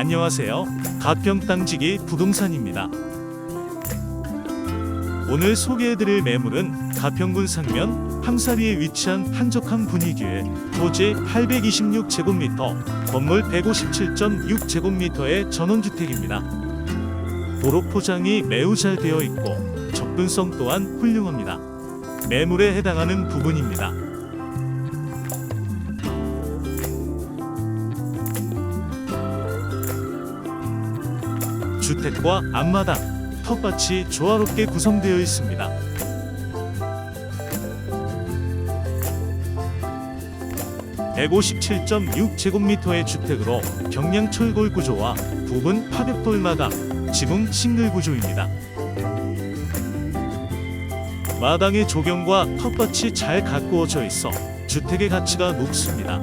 안녕하세요. 가평 땅지기 부동산입니다. 오늘 소개해드릴 매물은 가평군 상면 함사리에 위치한 한적한 분위기의 토지 826제곱미터, 건물 157.6제곱미터의 전원주택입니다. 도로 포장이 매우 잘 되어 있고 접근성 또한 훌륭합니다. 매물에 해당하는 부분입니다. 주택과 앞마당, 텃밭이 조화롭게 구성되어 있습니다. (157.6 제곱미터의) 주택으로 경량 철골 구조와 부분 파벽돌 마감, 지붕 싱글 구조입니다. 마당의 조경과 텃밭이 잘 가꾸어져 있어 주택의 가치가 높습니다.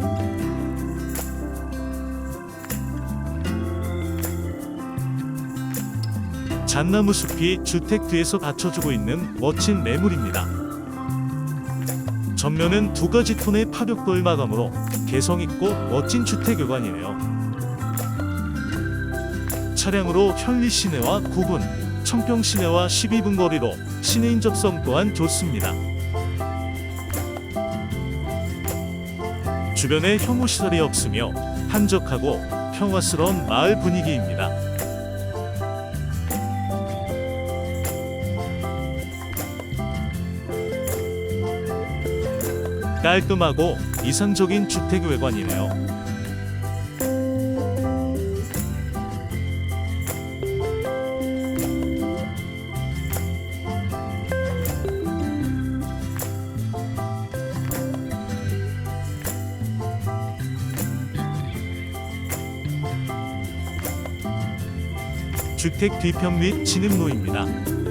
잣나무 숲이 주택 뒤에서 받쳐주고 있는 멋진 매물입니다. 전면은 두 가지 톤의 파벽돌 마감으로 개성 있고 멋진 주택 외관이에요. 차량으로 현리 시내와 9분, 청평 시내와 12분 거리로 시내 인 접성 또한 좋습니다. 주변에 혐오 시설이 없으며 한적하고 평화스러운 마을 분위기입니다. 깔끔하고 이상적인 주택 외관이네요. 주택 뒤편 및 진입로입니다.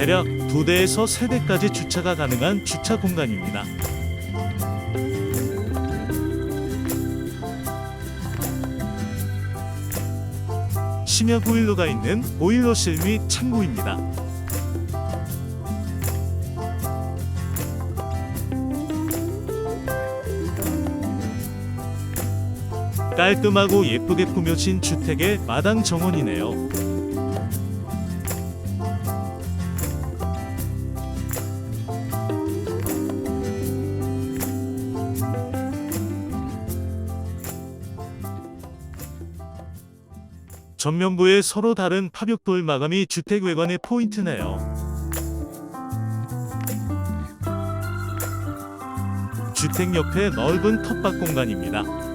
대략 두 대에서 세 대까지 주차가 가능한 주차 공간입니다. 심야 보일러가 있는 보일러실 및 창고입니다. 깔끔하고 예쁘게 꾸며진 주택의 마당 정원이네요. 전면부에 서로 다른 파벽돌 마감이 주택 외관의 포인트네요. 주택 옆에 넓은 텃밭 공간입니다.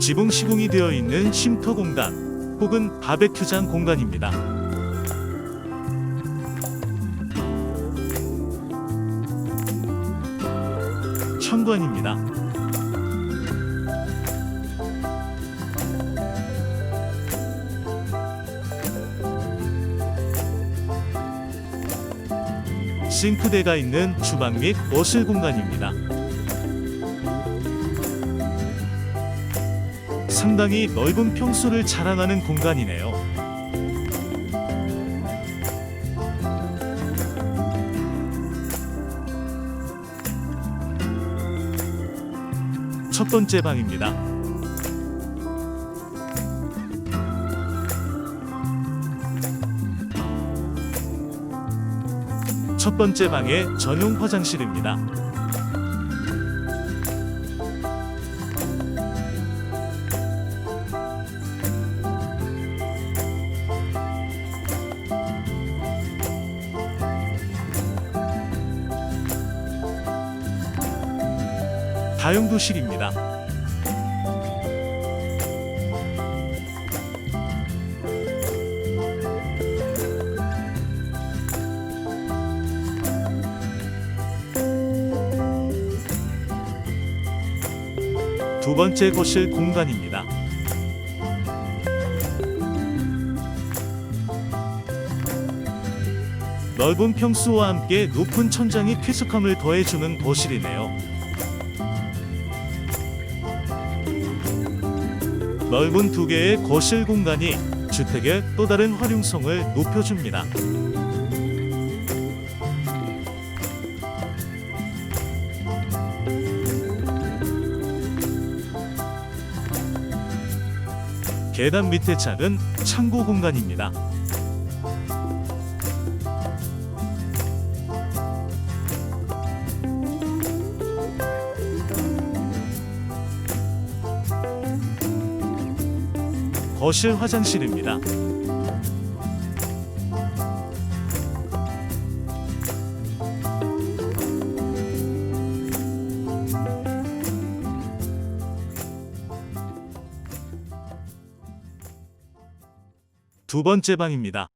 지붕 시공이 되어 있는 쉼터 공간 혹은 바베큐장 공간입니다. 현관입니다. 싱크대가 있는 주방 및 거실 공간입니다. 상당히 넓은 평수를 자랑하는 공간이네요. 첫 번째 방입니다. 첫 번째 방의 전용 화장실입니다. 다용도실입니다. 두 번째 거실 공간입니다. 넓은 평수와 함께 높은 천장이 쾌적함을 더해주는 거실이네요. 넓은 두 개의 거실 공간이 주택의 또 다른 활용성을 높여줍니다. 계단 밑에 작은 창고 공간입니다. 거실 화장실입니다. 두 번째 방입니다.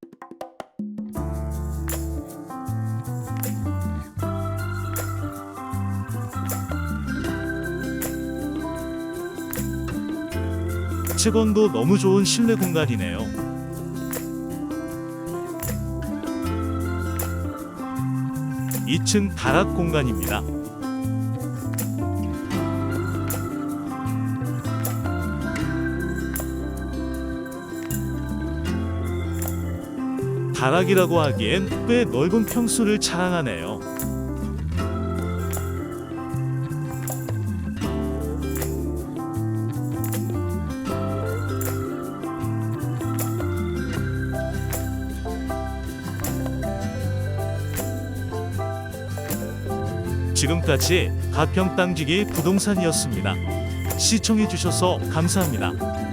채광도 너무 좋은 실내 공간이네요. 이층 다락 공간입니다. 다락이라고 하기엔 꽤 넓은 평수를 자랑하네요. 지금까지 가평 땅지기 부동산이었습니다. 시청해주셔서 감사합니다.